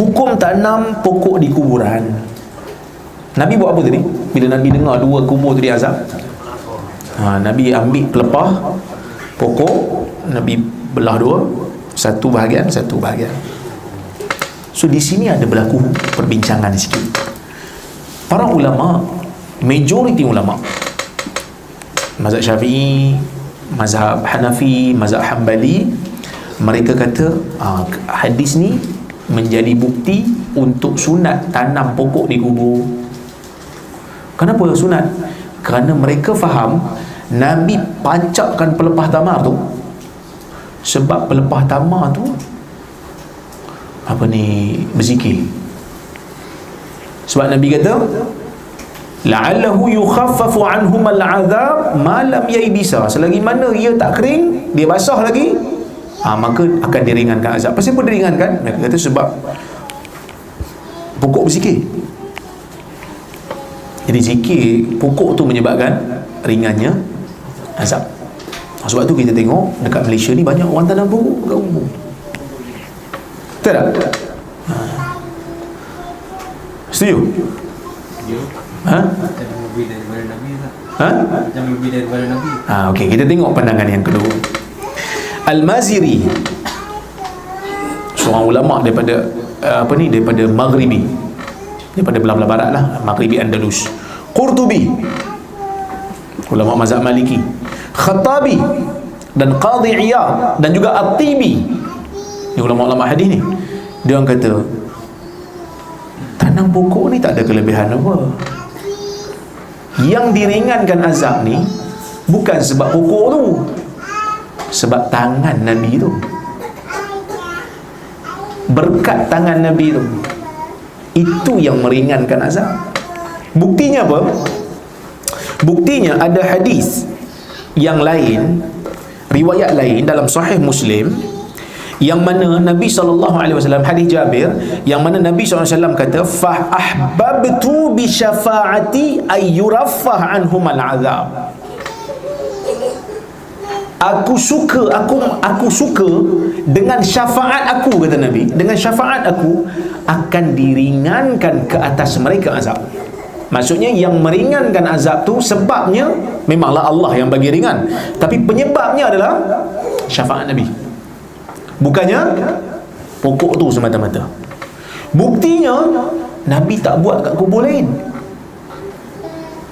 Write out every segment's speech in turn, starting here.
Hukum tanam pokok di kuburan. Nabi buat apa tadi? Bila Nabi dengar dua kubur tu diazab. Ha, Nabi ambil pelepah pokok, Nabi belah dua, satu bahagian, satu bahagian. So di sini ada berlaku perbincangan sikit. Para ulama, majoriti ulama mazhab Syafi'i, mazhab Hanafi, mazhab Hambali mereka kata ah, hadis ni menjadi bukti untuk sunat tanam pokok di kubur. Kenapa sunat? Kerana mereka faham Nabi pancapkan pelepah tamar tu sebab pelepah tamar tu apa ni berzikir. Sebab Nabi kata la'allahu yukhaffafu anhum al'adhab ma lam yaybisa selagi mana ia tak kering dia basah lagi ha, maka akan diringankan azab pasal apa diringankan mereka kata sebab pokok berzikir jadi zikir pokok tu menyebabkan ringannya azab ha, sebab tu kita tengok dekat Malaysia ni banyak orang tanam pokok kat umum betul tak? Ha. setuju? Ha? Macam lebih daripada Nabi tak? Ha? Macam lebih daripada Nabi Ha, okey, kita tengok pandangan yang kedua. Al-Maziri. Seorang ulama daripada uh, apa ni daripada Maghribi. Daripada belah-belah barat lah Maghribi Andalus. Qurtubi. Ulama mazhab Maliki. Khattabi. Dan Qadhi Iyad. Dan juga At-Tibi. Ni ulama-ulama hadis ni. Dia orang kata tanam pokok ni tak ada kelebihan apa. Yang diringankan azab ni bukan sebab pokok tu sebab tangan Nabi tu. Berkat tangan Nabi tu. Itu yang meringankan azab. Buktinya apa? Buktinya ada hadis yang lain riwayat lain dalam sahih Muslim yang mana Nabi SAW hadis Jabir yang mana Nabi SAW kata fa ahbabtu bi syafaati ay anhum al azab aku suka aku aku suka dengan syafaat aku kata Nabi. Dengan syafaat aku akan diringankan ke atas mereka azab. Maksudnya yang meringankan azab tu sebabnya memanglah Allah yang bagi ringan. Tapi penyebabnya adalah syafaat Nabi. Bukannya pokok tu semata-mata. Buktinya Nabi tak buat kat kubur lain.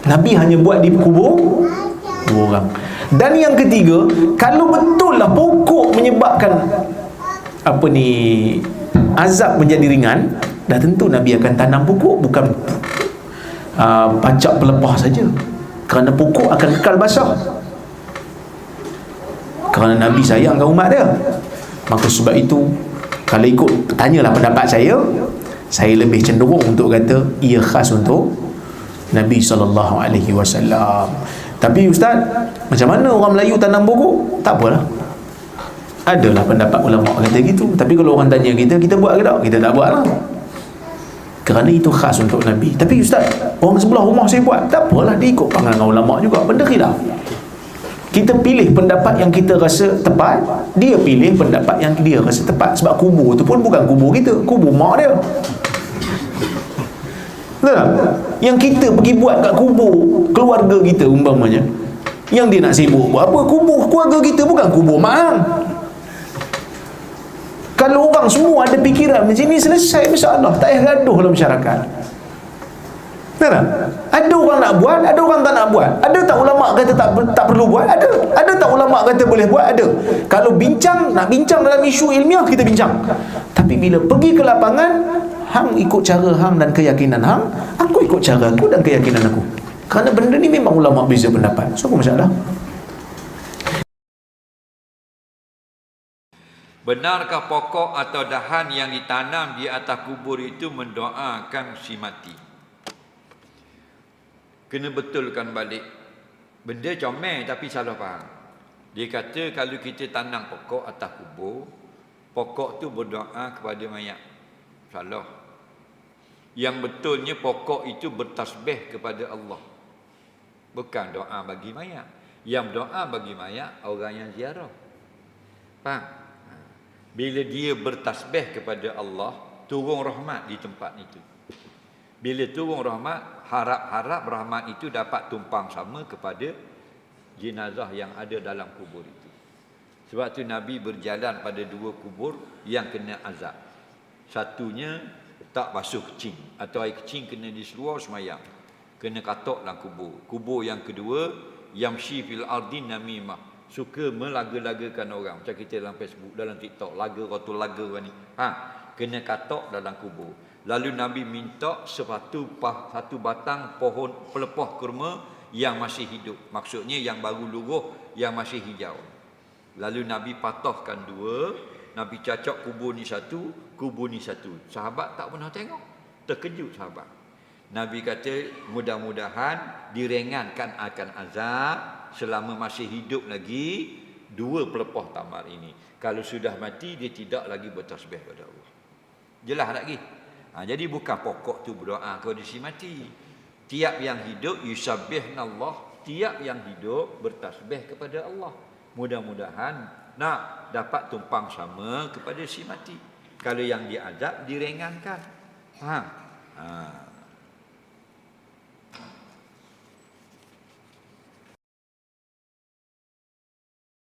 Nabi hanya buat di kubur dua orang dan yang ketiga kalau betul lah pokok menyebabkan apa ni azab menjadi ringan dah tentu Nabi akan tanam pokok bukan uh, pacak pelepah saja. Kerana pokok akan kekal basah. Kerana Nabi sayangkan umat dia. Maka sebab itu kalau ikut tanyalah pendapat saya saya lebih cenderung untuk kata ia khas untuk Nabi sallallahu alaihi wasallam tapi ustaz macam mana orang Melayu tanam pokok tak apalah. Adalah pendapat ulama kata gitu. Tapi kalau orang tanya kita kita buat ke tak? Kita tak buat lah. Kerana itu khas untuk Nabi. Tapi ustaz orang sebelah rumah saya buat tak apalah. Dia ikut pandangan ulama juga. Benda khilaf. Kita pilih pendapat yang kita rasa tepat dia pilih pendapat yang dia rasa tepat. Sebab kubur tu pun bukan kubur kita kubur mak dia. Betul tak? Yang kita pergi buat kat kubur keluarga kita umpamanya yang dia nak sibuk buat apa kubur keluarga kita bukan kubur mak kalau orang semua ada fikiran macam ni selesai masalah tak payah gaduh dalam masyarakat tak? Ada orang nak buat, ada orang tak nak buat. Ada tak ulama kata tak tak perlu buat? Ada. Ada tak ulama kata boleh buat? Ada. Kalau bincang, nak bincang dalam isu ilmiah kita bincang. Tapi bila pergi ke lapangan, hang ikut cara hang dan keyakinan hang, aku ikut cara aku dan keyakinan aku. Kerana benda ni memang ulama beza pendapat. So apa masalah? Benarkah pokok atau dahan yang ditanam di atas kubur itu mendoakan si mati? Kena betulkan balik. Benda comel tapi salah faham. Dia kata kalau kita tanam pokok atas kubur, pokok tu berdoa kepada mayat. Salah. Yang betulnya pokok itu bertasbih kepada Allah. Bukan doa bagi mayat. Yang doa bagi mayat orang yang ziarah. Faham? Bila dia bertasbih kepada Allah, turun rahmat di tempat itu. Bila turun rahmat, harap-harap rahmat itu dapat tumpang sama kepada jenazah yang ada dalam kubur itu. Sebab tu Nabi berjalan pada dua kubur yang kena azab. Satunya tak basuh kecing atau air kecing kena diseluar semayang. Kena katok dalam kubur. Kubur yang kedua, yamshi fil ardin namimah. Suka melaga-lagakan orang. Macam kita dalam Facebook, dalam TikTok. Laga, rotul laga ni. Ha, kena katok dalam kubur. Lalu Nabi minta sepatu pah, satu batang pohon pelepah kurma yang masih hidup. Maksudnya yang baru luruh, yang masih hijau. Lalu Nabi patahkan dua, Nabi cacok kubur ni satu, kubur ni satu. Sahabat tak pernah tengok. Terkejut sahabat. Nabi kata mudah-mudahan direngankan akan azab selama masih hidup lagi dua pelepah tamar ini. Kalau sudah mati dia tidak lagi bertasbih pada Allah. Jelas tak lagi? Ha, jadi bukan pokok tu berdoa kondisi mati. Tiap yang hidup yusabbihna Allah, tiap yang hidup bertasbih kepada Allah. Mudah-mudahan nak dapat tumpang sama kepada si mati. Kalau yang diazab direngankan. Faham? Ha.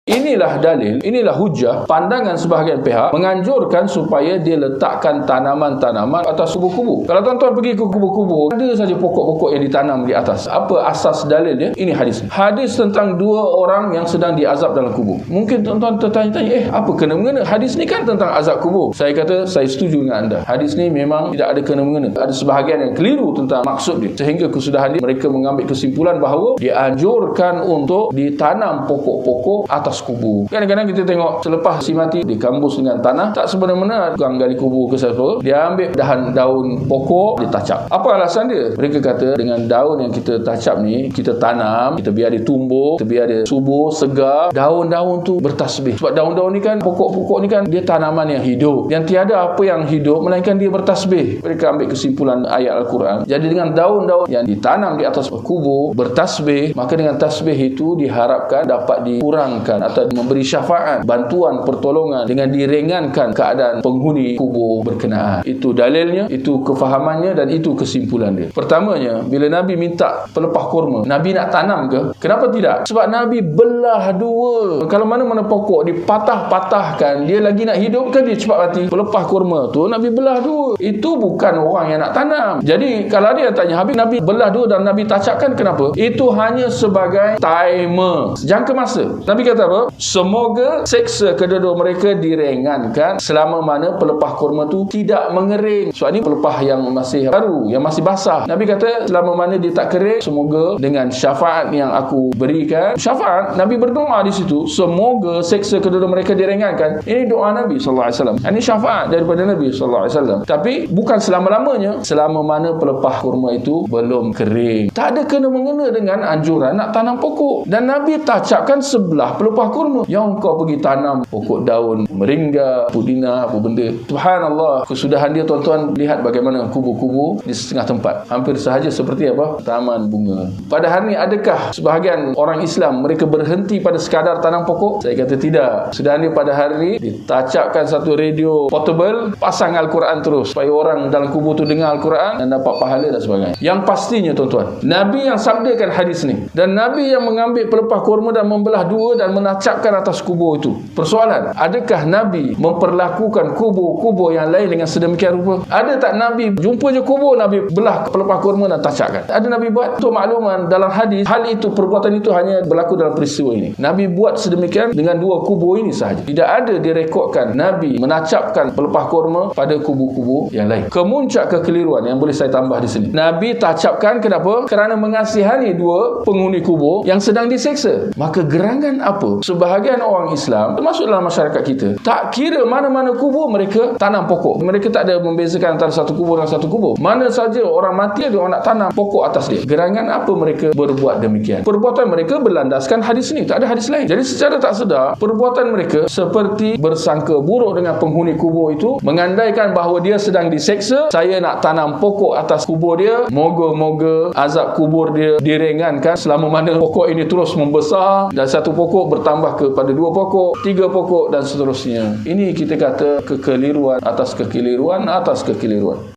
Inilah dalil, inilah hujah pandangan sebahagian pihak menganjurkan supaya dia letakkan tanaman-tanaman atas kubu-kubu. Kalau tuan-tuan pergi ke kubu-kubu, ada saja pokok-pokok yang ditanam di atas. Apa asas dalilnya? Ini hadis. Hadis tentang dua orang yang sedang diazab dalam kubur. Mungkin tuan-tuan tertanya-tanya, eh apa kena mengena? Hadis ni kan tentang azab kubur. Saya kata, saya setuju dengan anda. Hadis ni memang tidak ada kena mengena. Ada sebahagian yang keliru tentang maksud dia. Sehingga kesudahan dia, mereka mengambil kesimpulan bahawa dianjurkan untuk ditanam pokok-pokok atas atas kubur. Kadang-kadang kita tengok selepas si mati dikambus dengan tanah, tak sebenarnya tukang gali kubur ke siapa, dia ambil dahan daun pokok, dia tacap. Apa alasan dia? Mereka kata dengan daun yang kita tacap ni, kita tanam, kita biar dia tumbuh, kita biar dia subur, segar, daun-daun tu bertasbih. Sebab daun-daun ni kan, pokok-pokok ni kan, dia tanaman yang hidup. Yang tiada apa yang hidup, melainkan dia bertasbih. Mereka ambil kesimpulan ayat Al-Quran. Jadi dengan daun-daun yang ditanam di atas kubur, bertasbih, maka dengan tasbih itu diharapkan dapat dikurangkan atau memberi syafaat, bantuan, pertolongan dengan diringankan keadaan penghuni kubur berkenaan. Itu dalilnya, itu kefahamannya dan itu kesimpulan dia. Pertamanya, bila Nabi minta pelepah kurma, Nabi nak tanam ke? Kenapa tidak? Sebab Nabi belah dua. Kalau mana-mana pokok dipatah-patahkan, dia lagi nak hidup kan dia cepat mati. Pelepah kurma tu Nabi belah dua. Itu bukan orang yang nak tanam. Jadi kalau dia tanya Habib Nabi belah dua dan Nabi tacapkan kenapa? Itu hanya sebagai timer. Jangka masa. Nabi kata apa? Semoga seksa kedua-dua mereka direngankan selama mana pelepah kurma tu tidak mengering. Sebab ni pelepah yang masih baru, yang masih basah. Nabi kata selama mana dia tak kering, semoga dengan syafaat yang aku berikan. Syafaat, Nabi berdoa di situ, semoga seksa kedua-dua mereka direngankan. Ini doa Nabi SAW. Ini syafaat daripada Nabi SAW. Tapi bukan selama-lamanya, selama mana pelepah kurma itu belum kering. Tak ada kena-mengena dengan anjuran nak tanam pokok. Dan Nabi tacapkan sebelah pelepah pelepah kurma. Yang kau pergi tanam pokok daun meringga pudina apa benda. Subhanallah. Kesudahan dia tuan-tuan lihat bagaimana kubu-kubu di setengah tempat. Hampir sahaja seperti apa? Taman bunga. Pada hari ini adakah sebahagian orang Islam mereka berhenti pada sekadar tanam pokok? Saya kata tidak. Sudahan dia pada hari ini ditacapkan satu radio portable pasang Al-Quran terus supaya orang dalam kubu tu dengar Al-Quran dan dapat pahala dan sebagainya. Yang pastinya tuan-tuan Nabi yang sabdakan hadis ni. Dan Nabi yang mengambil pelepah kurma dan membelah dua dan menacap menacapkan atas kubur itu. Persoalan, adakah Nabi memperlakukan kubur-kubur yang lain dengan sedemikian rupa? Ada tak Nabi jumpa je kubur Nabi belah pelepah kurma dan tacapkan? Ada Nabi buat? Untuk makluman dalam hadis, hal itu perbuatan itu hanya berlaku dalam peristiwa ini. Nabi buat sedemikian dengan dua kubur ini sahaja. Tidak ada direkodkan Nabi menacapkan pelepah kurma pada kubur-kubur yang lain. Kemuncak kekeliruan yang boleh saya tambah di sini. Nabi tacapkan kenapa? Kerana mengasihani dua penghuni kubur yang sedang diseksa. Maka gerangan apa sebahagian orang Islam termasuk dalam masyarakat kita tak kira mana-mana kubur mereka tanam pokok. Mereka tak ada membezakan antara satu kubur dan satu kubur. Mana saja orang mati ada orang nak tanam pokok atas dia. Gerangan apa mereka berbuat demikian? Perbuatan mereka berlandaskan hadis ini. Tak ada hadis lain. Jadi secara tak sedar perbuatan mereka seperti bersangka buruk dengan penghuni kubur itu mengandaikan bahawa dia sedang diseksa saya nak tanam pokok atas kubur dia moga-moga azab kubur dia direngankan selama mana pokok ini terus membesar dan satu pokok bertambah bertambah kepada dua pokok, tiga pokok dan seterusnya. Ini kita kata kekeliruan atas kekeliruan atas kekeliruan.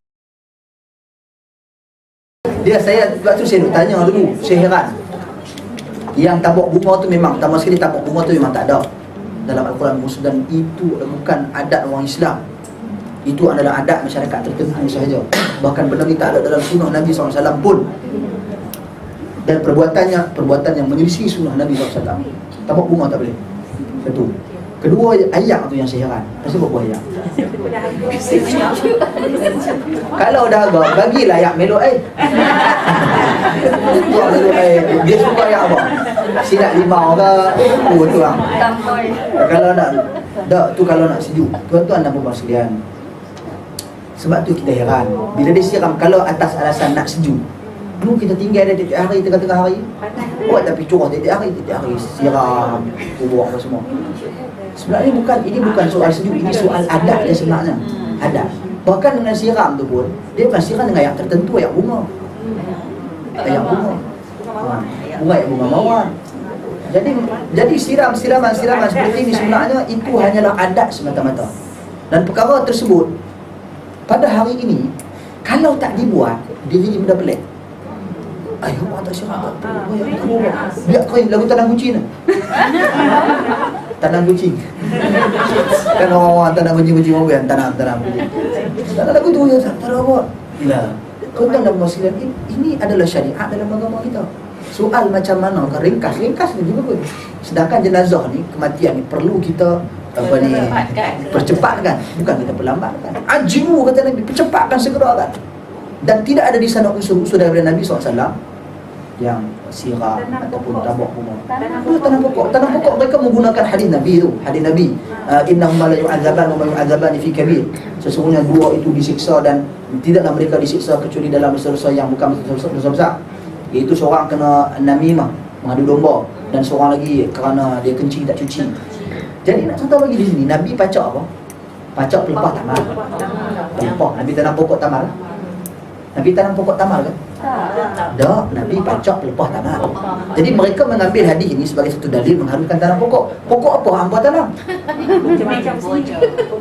Dia saya waktu saya duk tanya dulu, saya heran. Yang tabuk bunga tu memang pertama sekali tabuk bunga tu memang tak ada dalam Al-Quran dan itu bukan adat orang Islam. Itu adalah adat masyarakat tertentu sahaja. Bahkan benda ni tak ada dalam sunnah Nabi SAW pun. Dan perbuatannya perbuatan yang menyelisih sunnah Nabi SAW. Tabuk bunga tak boleh. Satu. Kedua ayat tu yang saya heran. Pasal apa ayat? Kalau dah agak, bagilah ayat melok eh. Tuan melok eh. Dia suka ayat apa? Silat limau ke? Oh tu lah. Kalau nak, tak, tu kalau nak sejuk. Tuan-tuan dan puan sekalian. Sebab tu kita heran. Bila dia siram, kalau atas alasan nak sejuk. Dulu kita tinggal dia tiap hari, tengah-tengah hari. Buat tapi curah tiap hari, tiap hari. Siram, kubur apa semua. Sebenarnya bukan ini bukan soal sejuk, ini soal adat dia sebenarnya. Adat. Bahkan dengan siram tu pun, dia bukan siram dengan yang tertentu, yang bunga. Yang bunga. Ha, Bunga yang bunga mawar. Jadi jadi siram siraman siraman seperti ini sebenarnya itu hanyalah adat semata-mata. Dan perkara tersebut pada hari ini kalau tak dibuat dia jadi benda pelik. Ayah awak tak tak apa. Ayah tak apa. Biar kering lagu tanah kucing ni. Tanam kucing Kan orang-orang tanam kucing-kucing orang kan Tanam, tanam. Kucing Tanam lagu tu ya tak ada apa. Kau tahu dalam masalah ini Ini adalah syariat dalam agama kita. Soal macam mana kan ringkas Ringkas ni juga pun. Sedangkan jenazah ni Kematian ni Perlu kita apa ni percepatkan. bukan kita perlambatkan. Ajimu kata Nabi percepatkan segera kan? Dan tidak ada di sana unsur-unsur daripada Nabi SAW yang siram ataupun tabak bunga. Oh, tanam pokok. Tanam pokok mereka menggunakan hadis Nabi tu. Hadis Nabi. Uh, Innahum la yu'adzaban wa yu'adzaban fi kabir. Sesungguhnya dua itu disiksa dan tidaklah mereka disiksa kecuali dalam dosa yang bukan dosa besar. Iaitu seorang kena namimah, mengadu domba dan seorang lagi kerana dia kencing tak cuci. Jadi nak contoh bagi di sini, Nabi pacak apa? Pacak pelepah tamar. Pelepah. Nabi tanam pokok tamar. Nabi tanam pokok tamar kan? Tak, Nabi pacak pelepah tanah. Jadi mereka mengambil hadis ini sebagai satu dalil mengharumkan tanah pokok. Pokok apa hangpa tanam?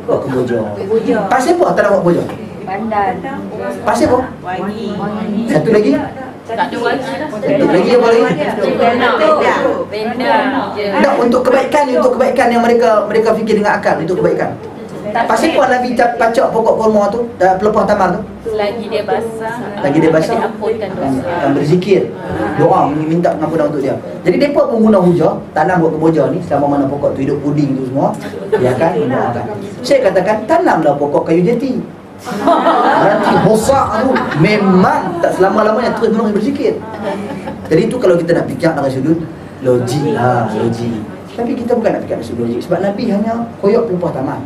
Pokok kemboja. Pasal apa tanam pokok kemboja? Pandan. Pasal apa? Wangi. Satu lagi? Tak ada wangi. Satu lagi apa lagi? Benda. Benda. Tak, untuk kebaikan, untuk kebaikan yang mereka mereka fikir dengan akal, untuk kebaikan. Pasal apa Nabi cap- pacak pokok kurma tu, dah pelepah tamar tu? Lagi dia basah. Lagi dia basah. Dan, dosa. berzikir. Doa minta pengampunan untuk dia. Jadi mereka pun guna hujah tanam buat kemboja ni selama mana pokok tu hidup puding tu semua dia akan mendoakan saya katakan tanamlah pokok kayu jati nanti bosak tu memang tak selama-lamanya terus menerus berzikir. Jadi itu kalau kita nak fikir dari sudut logik lah logik tapi kita bukan nak fikir dari sudut logik sebab Nabi hanya koyok pelepah taman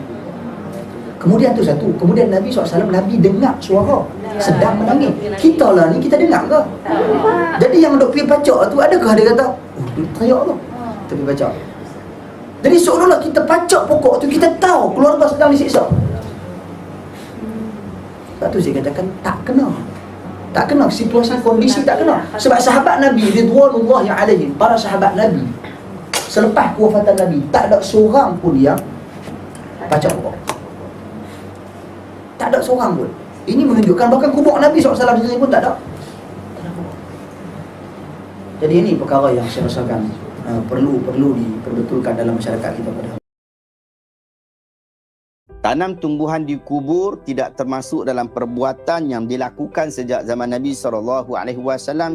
Kemudian tu satu. Kemudian Nabi SAW Nabi dengar suara. Sedang menangis. Kita lah ni kita dengar ke? Jadi yang duk pergi pacak tu Adakah dia kata Oh dia teriak tu. Tapi pacak. Jadi seolah-olah kita pacak pokok tu Kita tahu keluarga sedang disiksa. Sebab tu saya katakan Tak kena. Tak kena. Situasi kondisi tak kena. Sebab sahabat Nabi ridwanullah yang alaihim para sahabat Nabi selepas kewafatan Nabi tak ada seorang pun yang pacak pokok tak ada seorang pun. Ini menunjukkan bahkan kubur Nabi SAW sendiri pun tak ada. Tak ada kubur. Jadi ini perkara yang saya rasakan uh, perlu perlu diperbetulkan dalam masyarakat kita pada Tanam tumbuhan di kubur tidak termasuk dalam perbuatan yang dilakukan sejak zaman Nabi SAW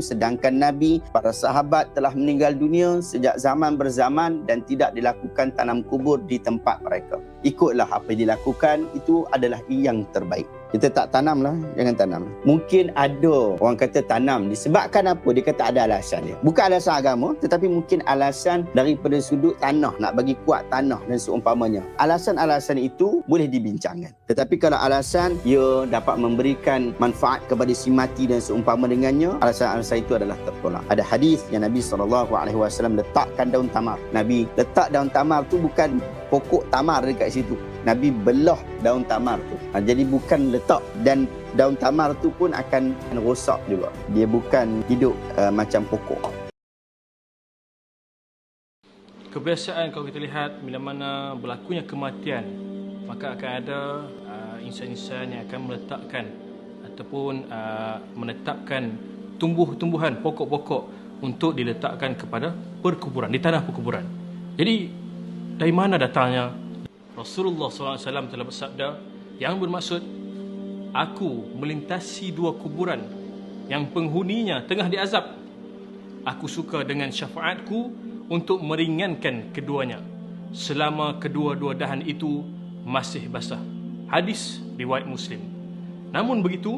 sedangkan Nabi para sahabat telah meninggal dunia sejak zaman berzaman dan tidak dilakukan tanam kubur di tempat mereka. Ikutlah apa yang dilakukan itu adalah yang terbaik. Kita tak tanam lah, jangan tanam. Mungkin ada orang kata tanam disebabkan apa? Dia kata ada alasan dia. Bukan alasan agama tetapi mungkin alasan daripada sudut tanah nak bagi kuat tanah dan seumpamanya. Alasan-alasan itu boleh dibincangkan. Tetapi kalau alasan ia dapat memberikan manfaat kepada si mati dan seumpama dengannya, alasan-alasan itu adalah tertolak. Ada hadis yang Nabi SAW letakkan daun tamar. Nabi letak daun tamar tu bukan pokok tamar dekat situ. Nabi belah daun tamar tu. Ha, jadi bukan letak dan daun tamar tu pun akan rosak juga. Dia bukan hidup uh, macam pokok. kebiasaan kalau kita lihat bila mana berlakunya kematian maka akan ada uh, insan-insan yang akan meletakkan ataupun uh, menetapkan tumbuh-tumbuhan pokok-pokok untuk diletakkan kepada perkuburan di tanah perkuburan. Jadi dari mana datangnya Rasulullah SAW telah bersabda yang bermaksud aku melintasi dua kuburan yang penghuninya tengah diazab. Aku suka dengan syafaatku untuk meringankan keduanya selama kedua-dua dahan itu masih basah. Hadis riwayat Muslim. Namun begitu,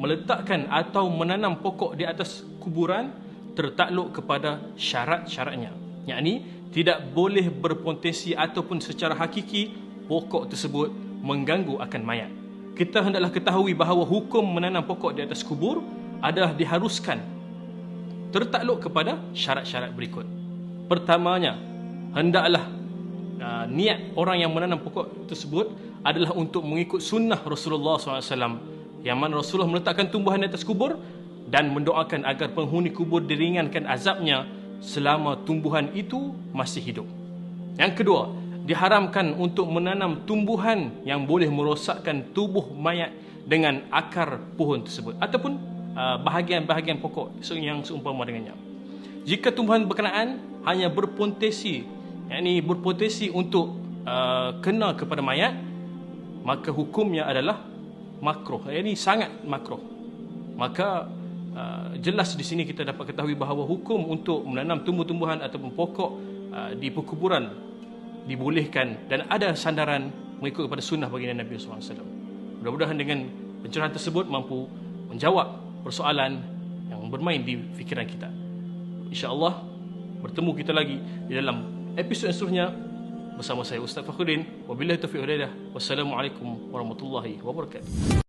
meletakkan atau menanam pokok di atas kuburan tertakluk kepada syarat-syaratnya. Yakni tidak boleh berpotensi ataupun secara hakiki pokok tersebut mengganggu akan mayat. Kita hendaklah ketahui bahawa hukum menanam pokok di atas kubur adalah diharuskan tertakluk kepada syarat-syarat berikut. Pertamanya, hendaklah uh, niat orang yang menanam pokok tersebut adalah untuk mengikut sunnah Rasulullah SAW yang mana Rasulullah meletakkan tumbuhan di atas kubur dan mendoakan agar penghuni kubur diringankan azabnya selama tumbuhan itu masih hidup. Yang kedua, diharamkan untuk menanam tumbuhan yang boleh merosakkan tubuh mayat dengan akar pohon tersebut ataupun uh, bahagian-bahagian pokok yang seumpama dengannya. Jika tumbuhan berkenaan hanya berpotensi yakni berpotensi untuk uh, kena kepada mayat maka hukumnya adalah makruh. Ini sangat makruh. Maka uh, jelas di sini kita dapat ketahui bahawa hukum untuk menanam tumbuh-tumbuhan ataupun pokok uh, di perkuburan dibolehkan dan ada sandaran mengikut kepada sunnah baginda Nabi SAW. Mudah-mudahan dengan pencerahan tersebut mampu menjawab persoalan yang bermain di fikiran kita. InsyaAllah bertemu kita lagi di dalam episod yang seterusnya bersama saya Ustaz Fakhruddin. Wabillahi taufiq hidayah. Wassalamualaikum warahmatullahi wabarakatuh.